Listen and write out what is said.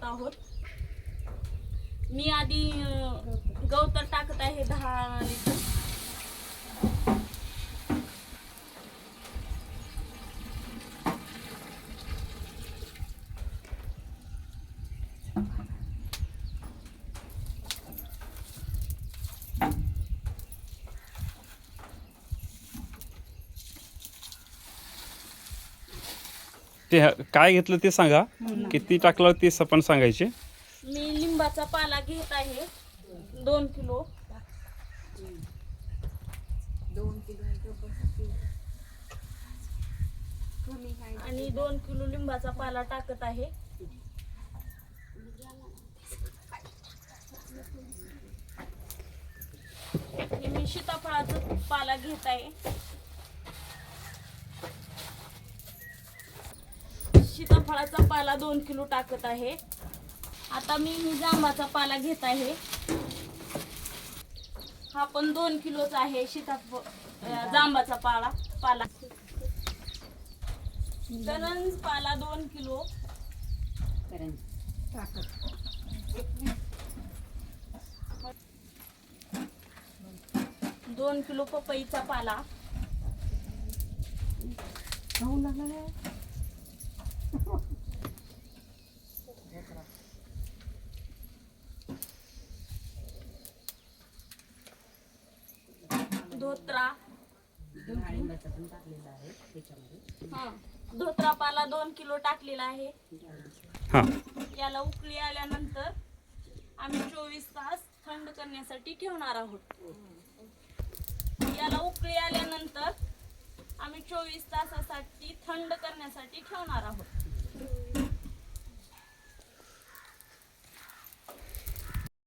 करत आहोत मी आधी अं, गवतर टाकत आहे दहा लिटर Thank you. ते काय घेतलं ते सांगा. किती टाकलं ते पण सांगायचे. मी लिंबाचा पाला घेत आहे. दोन किलो. आणि दोन किलो लिंबाचा पाला टाकत आहे. हे मी सीताफळाचा पाला घेत आहे. सीताफळाचा पाला दोन किलो टाकत आहे. आता मी ही जांबाचा पाला घेत आहे. हा पण दोन किलोचा आहे सीताफ जांबाचा पाला पाला. करंज पाला दोन किलो. दोन किलो पपईचा पाला. धोत्रा. हा. धोत्रा पाला दोन किलो टाकलेला आहे. हां. याला उकळी आल्यानंतर आम्ही चोवीस तास थंड करण्यासाठी ठेवणार आहोत. याला उकळी आल्यानंतर आम्ही चोवीस तासासाठी थंड करण्यासाठी ठेवणार आहोत.